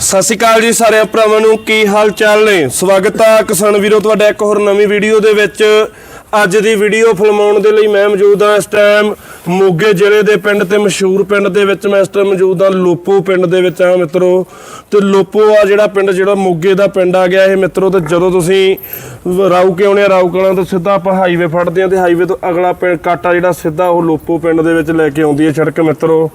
ਸਤਿ ਸ਼੍ਰੀ ਅਕਾਲ ਜੀ ਸਾਰਿਆਂ ਭਰਾਵਾਂ ਨੂੰ, ਕੀ ਹਾਲ ਚਾਲ ਨੇ? ਸਵਾਗਤ ਆ ਕਿਸਾਨ ਵੀਰੋ, ਤੁਹਾਡਾ ਇੱਕ ਹੋਰ ਨਵੀਂ ਵੀਡੀਓ ਦੇ ਵਿੱਚ। ਅੱਜ ਦੀ ਵੀਡੀਓ ਫਿਲਮਾਉਣ ਦੇ ਲਈ ਮੈਂ ਮੌਜੂਦ ਹਾਂ ਇਸ ਟਾਈਮ ਮੋਗੇ ਜ਼ਿਲ੍ਹੇ ਦੇ ਪਿੰਡ ਤੇ ਮਸ਼ਹੂਰ ਪਿੰਡ ਦੇ ਵਿੱਚ। ਮੈਂ ਇਸ ਟਾਈਮ ਮੌਜੂਦ ਹਾਂ ਲੋਪੋ ਪਿੰਡ ਦੇ ਵਿੱਚ ਆ ਮਿੱਤਰੋ। ਤੇ ਲੋਪੋ ਆ ਜਿਹੜਾ ਪਿੰਡ, ਜਿਹੜਾ ਮੋਗੇ ਦਾ ਪਿੰਡ ਆ ਗਿਆ ਇਹ ਮਿੱਤਰੋ, ਤੇ ਜਦੋਂ ਤੁਸੀਂ ਰਾਊ ਕੇ ਆਉਣੇ ਆ, ਰਾਊ ਕਲਾਂ ਤੋਂ ਸਿੱਧਾ ਆਪਾਂ ਹਾਈਵੇ ਫੜਦੇ ਆ ਤੇ ਹਾਈਵੇ ਤੋਂ ਅਗਲਾ ਪਿੰਡ, ਕਾਟਾ ਜਿਹੜਾ ਸਿੱਧਾ ਉਹ ਲੋਪੋ ਪਿੰਡ ਦੇ ਵਿੱਚ ਲੈ ਕੇ ਆਉਂਦੀ ਹੈ ਸੜਕ ਮਿੱਤਰੋ।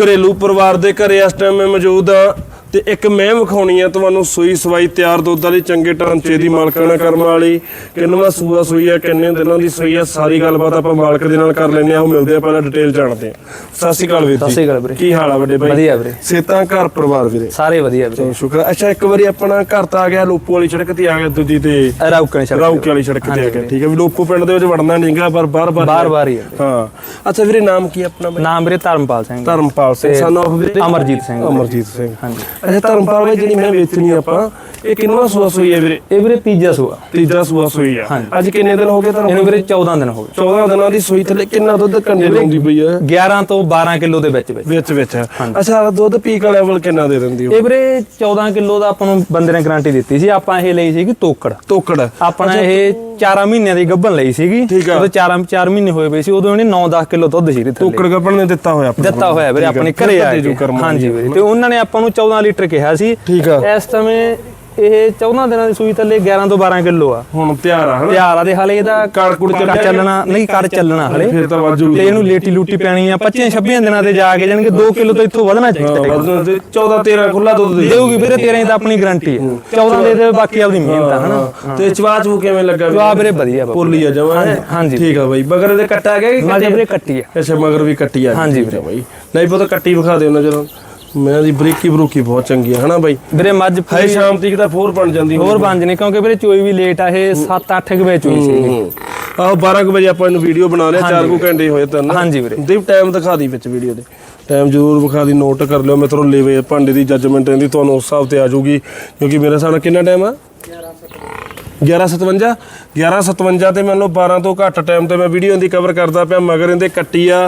ਘਰੇਲੂ ਪਰਿਵਾਰ ਦੇ ਘਰੇ ਇਸ ਟਾਈਮ ਮੈਂ ਮੌਜੂਦ ਹਾਂ। ਤੇ ਇੱਕ ਮੈਂ ਵਿਖਾਉਣੀ ਆ ਤੁਹਾਨੂੰ ਸੂਈ ਸਵਾਈ ਤਿਆਰ ਦੁੱਧ ਵਾਲੀ ਚੰਗੇ ਢਾਂਚੇ ਦੀ ਮਾਲਕਾਨਾ ਕਰਮ ਵਾਲੀ। ਕਿੰਨਵਾ ਸੂਆ ਸੂਈ ਆ ਕਿੰਨੇ ਦਿਨਾਂ ਦੀ ਸੂਈ ਆ ਸਾਰੀ ਗੱਲਬਾਤ ਆਪਾਂ ਮਾਲਕ ਦੇ ਨਾਲ ਕਰ ਲੈਂਦੇ ਆ। ਉਹ ਮਿਲਦੇ ਆ ਪਹਿਲਾਂ ਡਿਟੇਲ ਜਾਣਦੇ ਆ। ਸਤਿ ਸ਼੍ਰੀ ਅਕਾਲ ਵੀਰ ਸਤਿ ਸ਼੍ਰੀ ਅਕਾਲ ਵੀਰੇ। ਕੀ ਹਾਲ ਆ ਵੱਡੇ ਬਾਈ ਵਧੀਆ ਵੀਰੇ। ਸੇਤਾਂ ਘਰ ਪਰਿਵਾਰ ਵੀਰੇ? ਸਾਰੇ ਵਧੀਆ ਵੀਰੇ। ਚਲੋ ਸ਼ੁਕਰ ਆ। ਅੱਛਾ ਇੱਕ ਵਾਰੀ ਆਪਣਾ ਘਰ ਤਾਂ ਆ ਗਿਆ ਲੋਪੋ ਵਾਲੀ ਸੜਕ ਤੇ ਆ ਗਿਆ ਦੂਜੀ ਤੇ। ਰੌਕਣ ਛੱਡ ਰਾਊਕੇ ਵਾਲੀ ਸੜਕ ਤੇ ਆ ਗਿਆ ਠੀਕ ਹੈ ਵੀ ਲੋਪੋ ਪਿੰਡ ਦੇ ਵਿੱਚ ਵੜਨਾ ਨਹੀਂਗਾ ਪਰ ਬਾਰ ਬਾਰ ਬਾਰ-ਬਾਰ ਹੀ ਹੈ। ਹਾਂ। ਅੱਛਾ ਵੀਰੇ ਨਾਮ ਕੀ ਆ ਆਪਣਾ? ਨਾਮ ਵੀਰੇ ਧਰਮਪਾਲ ਸਿੰਘ। ਧਰਮਪਾਲ ਸਿੰਘ। ਸਨ ਆਫ ਵੀਰੇ? ਅਮਰਜੀਤ ਸਿੰਘ। ਅਮਰਜੀਤ ਸਿੰਘ। ਹਾਂਜੀ। ਅੱਛਾ ਧਰਮਪਾਲ ਬਾਈ ਜਿਹੜੀ ਮੈਂ ਵੇਚਣੀ ਆਪਾਂ ਇਹ ਕਿੰਨਾ ਸੂਆ ਸੂਈ ਹੈ ਵੀਰੇ? ਇਹ ਵੀਰੇ ਤੀਜਾ ਸੂਆ। ਤੀਜਾ ਸੂਆ ਸੂਈ ਆ। ਹਾਂਜੀ। ਅੱਜ ਕਿੰਨੇ ਦਿਨ ਹੋ ਗਏ ਤੁਹਾਨੂੰ ਇਹਨੂੰ ਵੀਰੇ 14 ਦਿਨ ਹੋ ਗਏ। 14 ਦਿਨਾਂ ਦੀ ਸੂਈ ਥੱਲੇ ਕਿੰਨਾ ਦੁੱਧ ਕੰਡੇ ਲਾਉਂਦੀ ਪਈ ਆ? 11 ਤੋਂ 12 ਕਿਲੋ ਦੇ ਵਿੱਚ ਵਿੱਚ। ਵਿੱਚ ਵਿੱਚ। ਅੱਛਾ ਦੁੱਧ ਪੀਕ ਲੈਵਲ ਕਿੰਨਾ ਦੇ ਦਿੰਦੀ ਉਹ ਇਹ ਵੀਰੇ 14 ਕਿਲੋ ਦਾ ਆਪਾਂ ਨੂੰ ਬੰਦੇ ਨੇ ਗਾਰੰਟੀ ਦਿੱਤੀ ਸੀ। ਆਪਾਂ ਇਹ ਲਈ ਸੀਗੀ ਤੋਕੜ। ਤੋਕੜ। ਆਪਣਾ ਇਹ 4 ਮਹੀਨਿਆਂ ਦੀ ਗੱਭਣ ਲਈ ਸੀਗੀ। ਠੀਕ ਆ। ਉਦੋਂ 4 4 ਮਹੀਨੇ ਹੋਏ ਪਏ ਸੀ ਉਦੋਂ ਇਹਨੇ 9-10 ਕਿਲੋ ਦੁੱਧ ਸੀ ਇਹਦੇ ਥੱਲੇ। ਤੋਕੜ ਗੱਪਣ ਨੇ ਦਿੱਤਾ ਹੋਇਆ ਆਪਣੇ ਦਿੱਤਾ ਹੋਇਆ ਵੀਰੇ ਆਪਣੇ। ਘਰੇ ਆ ਹਾਂਜੀ ਵੀਰੇ ਤੇ ਉਹਨਾਂ ਨੇ ਆਪਾਂ ਨੂੰ 14 ਲੀਟਰ ਕਿਹਾ ਸੀ। ਠੀਕ ਆ। ਇਸ ਸਮੇਂ ਇਹ 14 ਦਿਨਾਂ ਦੀ ਸੂਈ ਥੱਲੇ 11 ਤੋਂ 12 ਕਿਲੋ ਆ। ਹੁਣ ਤਿਆਰ ਆ ਹਨਾ? ਤਿਆਰ ਆ ਦੇ ਹਲੇ ਇਹਦਾ ਕੜ ਕੁੜ ਚੱਲਣਾ ਨਹੀਂ ਕਰ ਚੱਲਣਾ ਹਲੇ। ਫਿਰ ਤਾਂ ਵਾਜੂ ਤੇ ਇਹਨੂੰ ਲੇਟੀ ਲੂਟੀ ਪੈਣੀ ਆ 25 26 ਦਿਨਾਂ ਤੇ ਜਾ ਕੇ ਜਾਣਗੇ 2 ਕਿਲੋ ਤੋਂ ਇੱਥੋਂ ਵਧਣਾ ਚਾਹੀਦਾ। 14 13 ਖੁੱਲਾ ਦੁੱਧ ਦੇ। ਦੇਊਗੀ ਵੀਰੇ 13 ਦੀ ਤਾਂ ਆਪਣੀ ਗਾਰੰਟੀ ਹੈ। 14 ਦੇ ਦੇ ਬਾਕੀ ਆਪਦੀ ਮਿਹਨਤ ਆ ਹਨਾ? ਤੇ ਚਵਾ ਚੂ ਕਿਵੇਂ ਲੱਗਾ ਜਵਾ ਵੀਰੇ ਵਧੀਆ ਬਾਬਾ। ਪੋਲੀ ਆ ਜਮਾ ਹਾਂਜੀ। ਠੀਕ ਆ ਬਾਈ। ਮਗਰ ਦੇ ਕੱਟਾ ਗਿਆ ਕਿ ਮਾਜੇ ਵੀਰੇ ਕੱਟੀ ਆ। ਅੱਛਾ ਮਗਰ ਵੀ ਕੱਟੀ ਆ। ਹਾਂਜੀ ਆ ਬਾਈ। ਨਹੀਂ ਪਤਾ ਕੱਟੀ ਵਿਖਾ ਦਿਓ ਨਾ ਜਦੋਂ ਮੈਂ ਦੀ ਬਰੀਕੀ ਬਰੂਕੀ ਬਹੁਤ ਚੰਗੀ ਆ ਹਨਾ ਬਾਈ? ਵੀਰੇ ਮੱਝ ਹਾਈ ਸ਼ਾਮ ਤੀਕ ਦਾ ਫੋਰ ਬਣ ਜਾਂਦੀ ਹੋਰ ਪੰਜ ਨੇ ਕਿਉਂਕਿ ਵੀਰੇ ਚੋਈ ਵੀ ਲੇਟ ਆ ਇਹ 7-8 ਵਜੇ ਚੋਈ ਸੀ ਆਹੋ 12 ਕੁ ਵਜੇ ਆਪਾਂ ਇਹਨੂੰ ਵੀਡੀਓ ਬਣਾ ਲਿਆ 4 ਕੁ ਘੰਟੇ ਹੋਏ ਤਨ। ਹਾਂਜੀ ਵੀਰੇ। ਦੀਪ ਟਾਈਮ ਦਿਖਾ ਦੀ ਵਿੱਚ ਵੀਡੀਓ ਦੇ। ਟਾਈਮ ਜ਼ਰੂਰ ਵਿਖਾ ਦੀ ਨੋਟ ਕਰ ਲਿਓ ਮਿੱਤਰੋ ਲੇਵੇ ਭਾਂਡੇ ਦੀ ਜੱਜਮੈਂਟ ਇਹਦੀ ਤੁਹਾਨੂੰ ਉਸ ਹਿਸਾਬ ਤੇ ਆ ਜਾਊਗੀ ਕਿਉਂਕਿ ਮੇਰੇ ਹਿਸਾਬ ਨਾਲ ਕਿੰਨਾ ਟਾਈਮ ਆ? 1157 1157 ਤੇ ਮੰਨ ਲਓ 12 ਤੋਂ ਘੱਟ ਟਾਈਮ ਤੇ ਮੈਂ ਵੀਡੀਓ ਦੀ ਕਵਰ ਕਰਦਾ ਪਿਆ ਮਗਰ ਇਹਦੇ ਕੱਟੀ ਆ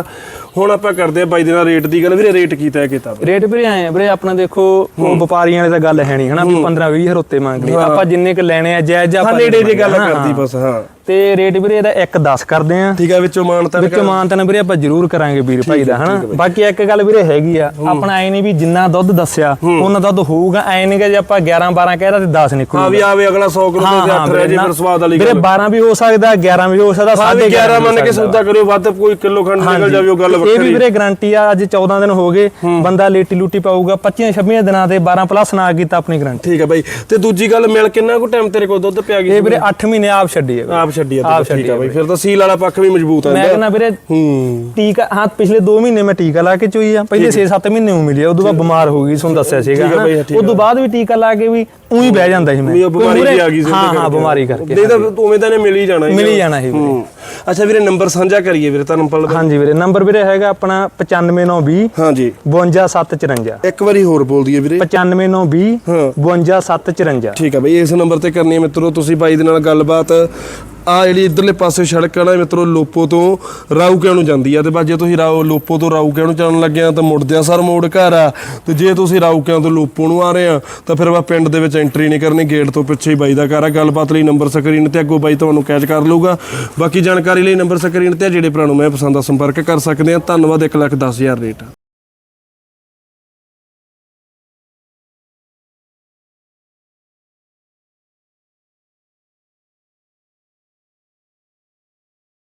ਹੁਣ ਆਪਾਂ ਕਰਦੇ ਆ ਬਾਈ ਦੇ ਨਾਲ ਰੇਟ ਦੀ ਗੱਲ ਵੀਰੇ ਰੇਟ ਕੀਤਾ ਕੀਤਾ ਰੇਟ ਵੀਰੇ ਆਏ ਆ ਵੀਰੇ ਆਪਣਾ ਦੇਖੋ ਉਹ ਵਪਾਰੀਆਂ ਵਾਲੀ ਤਾਂ ਗੱਲ ਹੈ ਨਹੀਂ ਹਨਾ ਵੀ 15-20 ਹਜ਼ਾਰ ਉੱਤੇ ਮੰਗਦੇ। ਆਪਾਂ ਜਿੰਨੇ ਕ ਲੈਣੇ ਆ ਜਾਇਜ਼ ਹਾਂ ਆਪਾਂ ਨੇੜੇ ਦੀ ਗੱਲ ਕਰਦੀ। ਬਸ ਹਾਂ। ਤੇ ਰੇਟ ਵੀਰੇ ਇਹਦਾ 1.10 ਕਰਦੇ ਆ। ਠੀਕ ਆ ਵਿੱਚੋਂ ਮਾਨਤਾ ਵਿੱਚੋਂ ਮਾਨਤਨ ਵੀਰੇ ਆਪਾਂ ਜ਼ਰੂਰ ਕਰਾਂਗੇ ਵੀਰ ਭਾਈ ਦਾ ਹਨਾ? ਬਾਕੀ ਇੱਕ ਗੱਲ ਵੀਰੇ ਹੈਗੀ ਆ ਆਪਣਾ ਐ ਨਹੀਂ ਵੀ ਜਿੰਨਾ ਦੁੱਧ ਦੱਸਿਆ ਉਹਨਾਂ ਦੁੱਧ ਹੋਊਗਾ ਐ ਨਹੀਂ ਕਿ ਜੇ ਆਪਾਂ 11 12 ਕਹਿਦਾ ਤੇ 10 ਨਿਕਲੂਗਾ। ਹਾਂ ਵੀ ਆਵੇ ਅਗਲਾ 100 ਕਿਲੋ ਤੇ 8 ਰਹਿ ਜੇ ਫਿਰ ਸਵਾਦ ਵਾਲੀ ਵੀਰੇ 12 ਵੀ ਹੋ ਸਕਦਾ 11 ਵੀ ਹੋ ਸਕਦਾ ਹਾਂ ਵੀ 11.5 11 ਮੰਨ ਕੇ ਸੌਦਾ ਕਰਿਓ ਵੱਧ ਕੋਈ ਕਿਲੋ ਖੰਡ ਨਿਕਲ ਜਾਵੇ ਉਹ ਗੱਲ ਇਹ ਵੀ ਵੱਖਰੀ। ਵੀਰੇ ਗਾਰੰਟੀ ਆ ਅੱਜ 14 ਦਿਨ ਹੋ ਗਏ ਬੰਦਾ ਲੇਟੀ ਲੂਟੀ ਪਾਊਗਾ 25 26 ਦਿਨਾਂ ਤੇ 12 ਪਲੱਸ ਨਾ ਕੀਤਾ ਆਪਣੀ ਗਾਰੰਟੀ ਠੀਕ ਹੈ ਬਾਈ ਤੇ ਦੂਜੀ ਗੱਲ ਮਿਲ ਕਿੰਨਾ ਕੁ ਟਾਈਮ ਤੇਰੇ ਕੋਲ ਦੁੱਧ ਪਿਆ ਗਈ ਇਹ ਵੀਰੇ 8 ਮਹੀਨੇ ਆਪ ਛੱਡੀ ਹੈ ਆਪ ਛੱਡੀ ਆ ਦੁੱਧ, ਠੀਕ ਆ ਬਾਈ। ਫਿਰ ਤਾਂ ਸੀਲ ਵਾਲਾ ਪੱਖ ਵੀ ਮਜ਼ਬੂਤ ਆ ਮੈਂ। ਕਹਿੰਦਾ ਵੀਰੇ ਹੂੰ। ਟੀਕਾ ਹਾਂ ਪਿਛਲੇ 2 ਮਹੀਨੇ ਮੈਂ ਟੀਕਾ ਲਾ ਕੇ ਚੋਈ ਆ। ਪਹਿਲੇ 6-7 ਮਹੀਨੇ ਉਹ ਮਿਲਿਆ ਉਦੋਂ ਬਾਅਦ ਬਿਮਾਰ ਹੋ ਗਈ ਤੁਹਾਨੂੰ ਦੱਸਿਆ ਸੀਗਾ। ਉਦੋਂ ਬਾਅਦ ਵੀ ਟੀਕਾ ਲਾ ਕੇ ਵੀ ਉਹੀ ਬਹਿ ਜਾਂਦਾ ਸੀ ਮੈਂ। ਬਿਮਾਰੀ ਵੀ ਆ ਗਈ ਸੀ ਹਾਂ ਹਾਂ। ਬਿਮਾਰੀ ਕਰਕੇ ਨਹੀਂ ਤਾਂ ਉਵੇਂ ਤਾਂ ਨੇ ਮਿਲ ਹੀ ਜਾਣਾ। ਮਿਲ ਹੀ ਜਾਣਾ ਸੀ ਵੀਰੇ। ਅੱਛਾ ਵੀਰੇ ਨੰਬਰ ਸਾਂਝਾ ਕਰੀਏ ਵੀਰੇ ਤੁਹਾਨੂੰ ਪਲ ਹਾਂਜੀ ਵੀਰੇ ਨੰਬਰ ਵੀਰੇ ਹੈਗਾ ਆਪਣਾ 95920 ਹਾਂਜੀ। 52754 ਇੱਕ ਵਾਰੀ ਹੋਰ ਬੋਲ ਦਈਏ ਵੀਰੇ। 95920 ਹਾਂ। 52754 ਠੀਕ ਆ ਬਈ ਇਸ ਨੰਬਰ ਤੇ ਕਰਨੀ ਹੈ ਮਿੱਤਰੋ ਤੁਸੀਂ ਬਾਈ ਦੇ ਨਾਲ ਗੱਲਬਾਤ। ਆ ਜਿਹੜੀ ਇਧਰਲੇ ਪਾਸੇ ਸੜਕ ਆ ਨਾ ਮਿੱਤਰੋ ਲੋਪੋ ਤੋਂ ਰਾਊਕਿਆਂ ਨੂੰ ਜਾਂਦੀ ਆ ਤੇ ਬਸ ਜੇ ਤੁਸੀਂ ਰਾਓ ਲੋਪੋ ਤੋਂ ਰਾਊਕਿਆਂ ਨੂੰ ਜਾਣ ਲੱਗੇ ਆ ਤਾਂ ਮੁੜਦਿਆਂ ਸਰ ਮੋੜ ਘਰ ਆ। ਤੇ ਜੇ ਤੁਸੀਂ ਰਾਊਕਿਆਂ ਤੋਂ ਲੋਪੋ ਨੂੰ ਆ ਰਹੇ ਆ ਤਾਂ ਫਿਰ ਆਪਾਂ ਪਿੰਡ ਦੇ ਵਿੱਚ ਐਂਟਰੀ ਨਹੀਂ ਕਰਨੀ ਗੇਟ ਤੋਂ ਪਿੱਛੇ ਹੀ ਬਾਈ ਦਾ ਘਰ ਆ। ਗੱਲਬਾਤ ਲਈ ਨੰਬਰ ਸਕਰੀਨ ਤੇ ਅੱਗੋਂ ਬਾਈ ਤੁਹਾਨੂੰ ਕੈਚ ਕਰ ਲਊਗਾ। ਬਾਕੀ ਜਾਣਕਾਰੀ ਲਈ ਨੰਬਰ ਸਕਰੀਨ ਤੇ ਆ, ਜਿਹੜੇ ਭਰਾ ਨੂੰ ਮੈਂ ਪਸੰਦ ਦਾ ਸੰਪਰਕ ਕਰ ਸਕਦੇ ਆ। ਧੰਨਵਾਦ 1 ਲੱਖ 10 ਹਜ਼ਾਰ ਰੇਟ